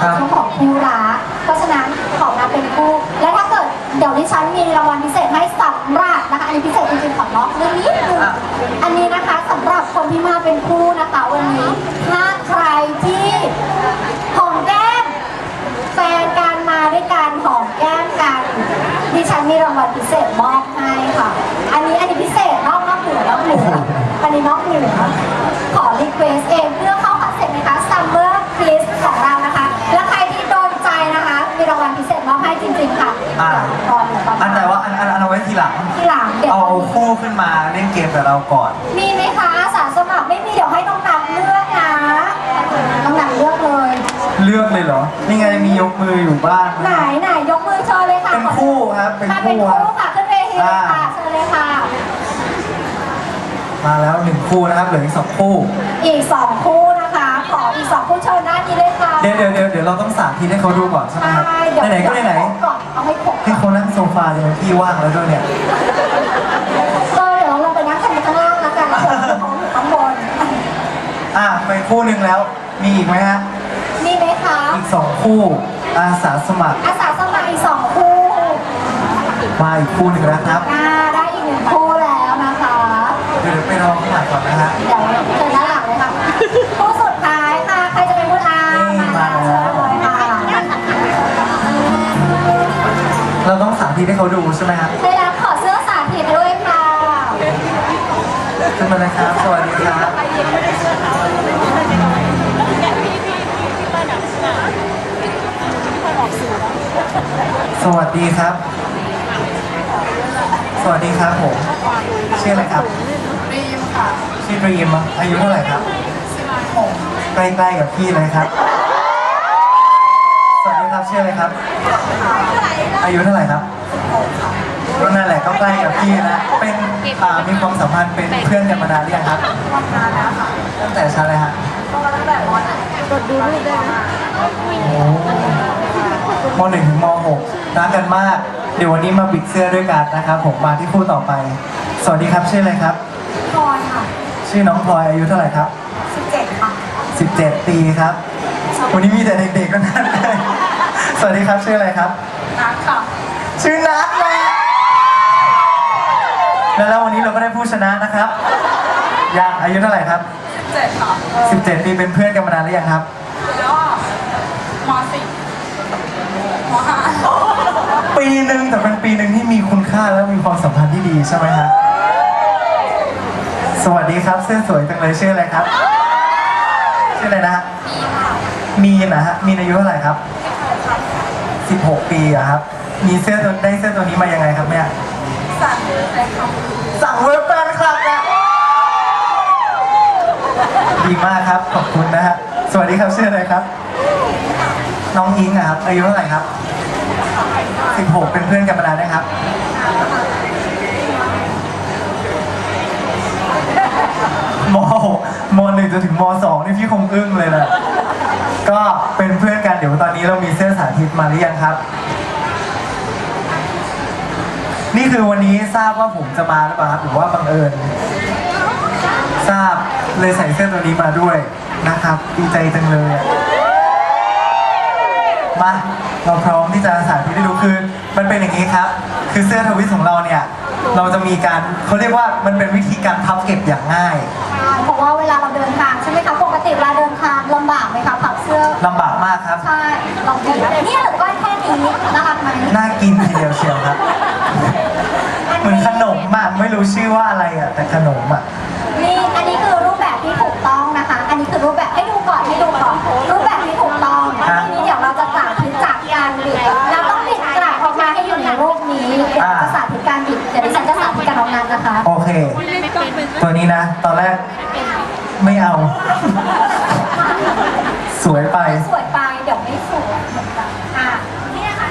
ครับช่วงของคู่รักเพราะฉะนั้นขอมาเป็นคู่ และถ้าเกิดเดี๋ยวดิฉันมีรางวัลพิเศษให้สำหรับนะคะอันนี้พิเศษจริงๆขอล็อกเรื่องนี้นึงอันนี้นะคะสำหรับคนที่มาเป็นคู่นะคะวันนี้ ถ้าใครที่หอมแก้มแฟนการมาด้วยการหอมแก้มกันดิฉันมีรางวัลพิเศษมอบให้ค่ะ อันนี้อันนี้พิเศษนอกนอกเหนือนอกเหนืออันนี้นอกเหนือขอรีเควสเองเพื่อ งๆค่ะอ่าเดี๋ยวก่อนเดี๋ยวก่อนอันแต่ว่าอันอันอันเอาไว้ทีหลัง ทีหลังเดี๋ยวเอาคู่ขึ้นมาเล่นเกมกับเราก่อน มีไหมคะอาสาสมัครไม่มีเดี๋ยวให้น้องนันเลือกนะน้องนันเลือกเลย เลือกเลยเหรอ นี่ไงมียกมืออยู่บ้างไหนไหนยกมือเชิญเลยค่ะเป็นคู่ครับเป็นค่ะเป็นคู่คคู่รับค่ะขึ้นเวทีเลยค่ะอ่าเชิญเลยค่ะ มาแล้วหนึ่งคู่นะครับเหลืออีกสองคู่ อีกสองคู่นะคะ ขออีกสองคู่เชิญด้านนี้เลยค่ะ เดี๋ยวเดี๋ยวเดี๋ยวเดี๋ยวเราต้องสาธิตให้เขาดูก่อนใช่ไหมครับใช่เดี๋ยวไหนๆก็ไหนก่อนเอาให้ครบๆให้เขานั่งโซฟาจะเป็นที่ว่างแล้วด้วยเนี่ยก็เดี๋ยวเราลงไปนั่งกันข้างล่างแล้วกันแล้วเดี๋ยวเขาอยู่ข้างบนอะไปคู่หนึ่งแล้ว มีอีกไหมฮะมีไหมคะอีกสองคู่อาสาสมัครอาสาสมัครอีกสองคู่มาอีกคู่หนึ่งแล้วครับอ่าได้อีกหนึ่งคู่แล้วนะคะเดี๋ยวเดี๋ยวไปรอข้างหลังก่อนนะฮะเดี๋ยวเชิญด้านหลังเลยค่ะ สาธิตให้เขาดูใช่ไหมครับใช่แล้วขอเสื้อสาธิตด้วยค่ะขึ้นมาเลยครับสวัสดีครับสวัสดีครับ สวัสดีครับผมชื่ออะไรครับรีมค่ะชื่อดรีมอายุเท่าไหร่ครับใกล้ๆกับพี่เลยครับ สวัสดีครับชื่ออะไรครับ อายุเท่าไหร่ครับก็นั่นแหละก็ใกล้กับพี่นะ เป็นอ่ามีความสัมพันธ์เป็นเพื่อนกันมานานหรือยังครับวันนานแล้วค่ะตั้งแต่ชั้นอะไรฮะก็ตั้งแต่มหนึ่งกดดูรูปได้ไหมโอ้มหนึ่งถึงมหกรักกันมาก เดี๋ยววันนี้มาบิดเสื้อด้วยกันนะครับ ผมมาที่คู่ต่อไป สวัสดีครับชื่ออะไรครับ พลอยค่ะ ชื่อน้องพลอยอายุเท่าไหร่ครับ 17 ค่ะ 17 ปีครับ วันนี้มีแต่เด็กๆก็นั่นเลย สวัสดีครับ ชื่ออะไรครับ นัดค่ะ ชื่อนัทเลยแล้ววันนี้เราก็ได้ผู้ชนะนะครับยังอายุเท่าไหร่ครับ เจ็ดค่ะ17ปีเป็นเพื่อนกันมานานหรือยังครับ แล้วอะมสี่มห้าปีหนึ่งแต่เป็นปีหนึ่งที่มีคุณค่าและมีความสัมพันธ์ที่ดีใช่ไหมฮะสวัสดีครับเสื้อสวยจังเลยชื่ออะไรครับ ชื่ออะไรนะฮะมีนนะฮะมีนอายุเท่าไหร่ครับ 16 ปีอะครับ มีเสื้อตัวได้เสื้อตัวนี้มายังไงครับเนี่ย สั่งใช้คสั่งเว็บแฟนคลับนะดีมากครับ ขอบคุณนะฮะ สวัสดีครับชื่ออะไรครับ น้องอิงอะครับ อายุเท่าไหร่ครับ 16 เป็นเพื่อนกันมานานนะครับ มมหนึ่งจนถึงมสองนี่พี่คงอึ้งเลยนะ ก็เป็นเพื่อนกัน เดี๋ยวตอนนี้เรามีเสื้อสาธิตมาหรือยังครับ นี่คือวันนี้ทราบว่าผมจะมาหรือเปล่าครับหรือว่าบังเอิญ ทราบเลยใส่เสื้อตัวนี้มาด้วยนะครับดีใจจังเลยมาเราพร้อมที่จะสาธิตให้ดูคือ มันเป็นอย่างนี้ครับ คือเสื้อทวิสของเราเนี่ย เราจะมีการเขาเรียกว่ามันเป็นวิธีการพับเก็บอย่างง่าย ช่เพราะว่าเวลาเราเดินทางใช่ไหมคะปกติเวลาเดินทางลำบากไหมคะผักเสื้อลำบากมากครับ ใช่ลองดูเนี่ยเหลือก้อยแค่นี้น่ารักไหมน่ากินทีเดียวเชียวครับ เหมือนขนมมากไม่รู้ชื่อว่าอะไรอะแต่ขนมอะ นี่อันนี้คือรูปแบบที่ถูกต้องนะคะ อันนี้คือรูปแบบให้ดูก่อนให้ดูก่อนรูปแบบที่ถูกต้องครับ ทีนี้เดี๋ยวเราจะสาธิตจากการบิดเราต้องบิดกลับออกมาให้อยู่ในรูปนี้เดี๋ยวเราจะสาธิตการบิดเดี๋ยวดิฉันจะสาธิตการน้องนันนะคะ โอ เคตัวนี้นะ ตอนแรกไม่เอา สวยไป สวยไปเดี๋ยวไม่สวยเหมือนกันอะเนี่ยค่ะ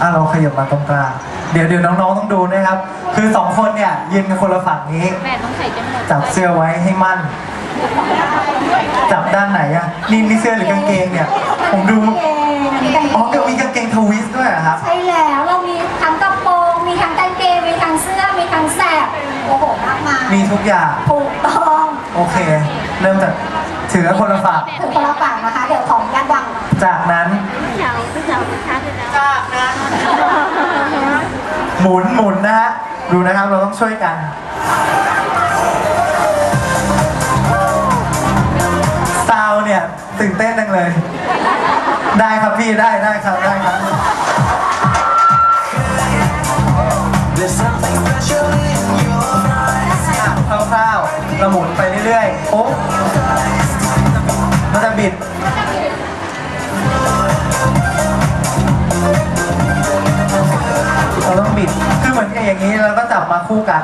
อะเราขยับมาตรงกลางเดี๋ยวเดี๋ยวน้องๆต้องดูนะครับ คือสองคนเนี่ยยืนกันคนละฝั่งนี้ แม่ต้องใส่จมูกจับเสื้อไว้ให้มั่น จับด้านไหนอะนี่นี่เสื้อหรือกางเกงเนี่ย ผมดูอ๋อก็มีกางเกงทวิสต์ด้วยเหรอครับ ใช่แล้ว มีทุกอย่าง ถูกต้องโอเค เริ่มจากถือแล้วคนละฝาก ถึงคนละฝั่นะคะ เดี๋ยวของด้านดังจากนั้น จากนั้นหมุนหมุนนะฮะ ดูนะครับ เราต้องช่วยกัน ซาวเนี่ยตื่นเต้นจังเลย ได้ครับพี่ได้ได้ครับได้ครับ เราหมุนไปเรื่อยๆปุ๊บมันจะบิดเราต้องบิด คือเหมือนกับอย่างนี้เราก็จับมาคู่กัน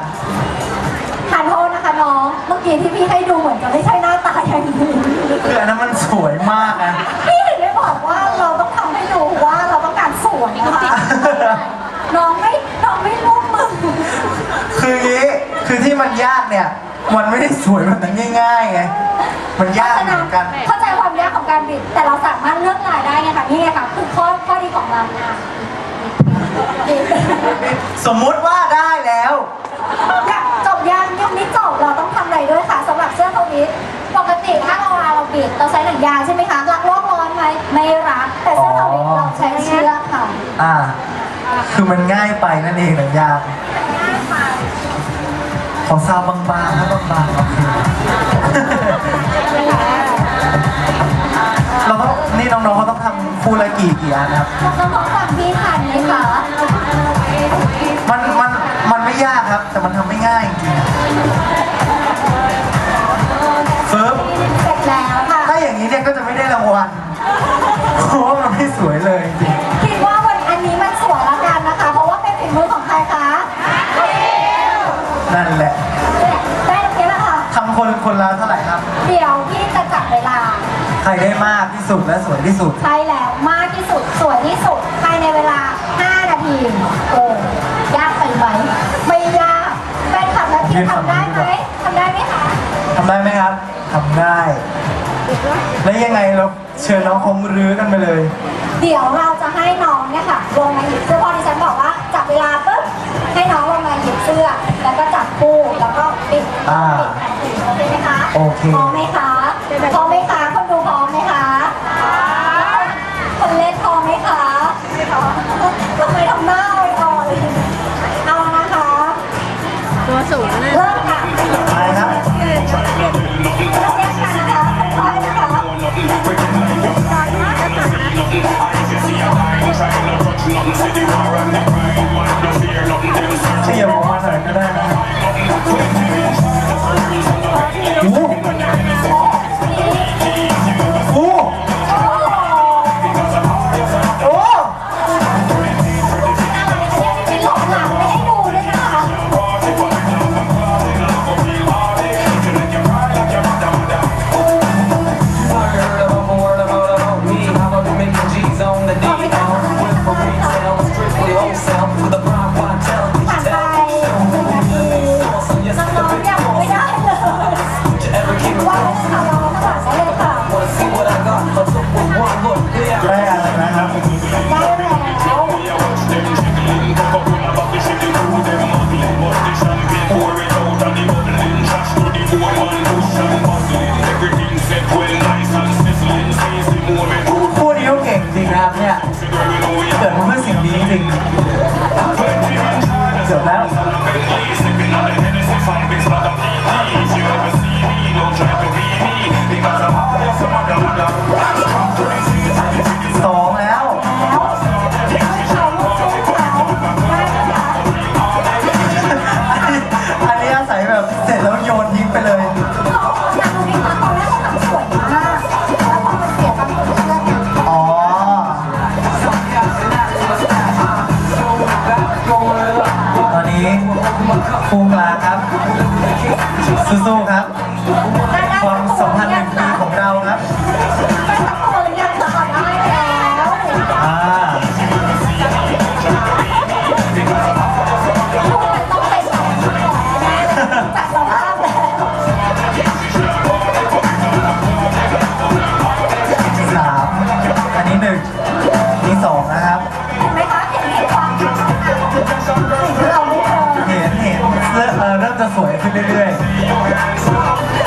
ทานโทษนะคะน้อง เมื่อกี้ที่พี่ให้ดูเหมือนจะไม่ใช่หน้าตาอย่างนี้คืออันนั้นมันสวยมากนะ พี่ถึงได้บอกว่าเราต้องทำให้ดูว่าเราต้องการสวยนะคะน้องไม่น้องไม่ร่วมมือ คืออย่างนี้ คือที่มันยากเนี่ย มันไม่ได้สวยแบบนั้นง่ายๆไง มันยากเหมือนกัน เข้าใจความยากของการบิด แต่เราสามารถเลือกลายได้ไงคะนี่ไงค่ะคือข้อข้อดีของเราอะบิดสมมุติว่าได้แล้วอยากจบยังยังไม่จบเราต้องทำอะไรด้วยคะสำหรับเสื้อตัวนี้ปกติถ้าเราเราบิดเราใช้หนังยางใช่ไหมคะรักโลกร้อนไหมไม่รักแต่เสื้อตัวนี้เราใช้เชือกค่ะอ่า คือมันง่ายไปนั่นเองหนังยาง ขอซาวบางๆนะบางๆโอเคเราต้องนี่น้องๆเขาต้องทำคู่ละกี่กี่อันครับน้องๆฟังพี่ทันไหมคะมันมันมันไม่ยากครับ แต่มันทำไม่ง่ายจริงๆเฟิร์ฟเสร็จแล้วค่ะ ถ้าอย่างนี้เนี่ยก็จะไม่ได้รางวัลเพราะว่ามันไม่สวยเลย คนคนละเท่าไหร่ครับ เดี๋ยวพี่จะจับเวลา ใครได้มากที่สุดและสวยที่สุด ใช่แล้วมากที่สุดสวยที่สุดภายในเวลา 5 นาทีโอ้ยากไปไหมไม่ยากแฟนคลับและทีมทำได้ไหมทำได้ไหมคะทำได้ไหมครับทำได้ แล้วยังไงเราเชิญน้องคงรื้อกันไปเลย เดี๋ยวเราจะให้น้องเนี่ยค่ะลงมาหยิบเสื้อพอดิฉันบอกว่าจับเวลาปุ๊บให้น้องลงมาหยิบเสื้อ แล้วก็จับคู่แล้วก็ปิดอ่าปิดแผ่นสี โอเคไหมคะโอเคพร้อมไหมคะพร้อมไหมคะคนดูพร้อมไหมคะคนเล่นพร้อมไหมคะทำไมทำหน้าอ่อนๆเอานะคะ ตัวสูงนะเริ่มค่ะไปครับเริ่มกันนะคะค่อยๆนะคะขยับออกมาหน่อยก็ one look. Yeah. ได้อะไรนะครับได้แล้วคู่นี้เขาเก่งจริงนะครับเนี่ยเกิดมาเพื่อสิ่งนี้จริงเกือบแล้ว มพันธ์หนึ่งปีของเราครับได้สักตัวหรือยังคะได้แล้วอ่าต้องไปสองก่อนจากสภาพแล้วสามอันนี้หนึ่งอันนี้สองนะครับเห็นไหมคะเห็นเห็นความพัฒนาของสิ่งที่เราไม่เคยเห็นเห็นเริ่มเอ่อเริ่มจะสวยขึ้นเรื่อยๆ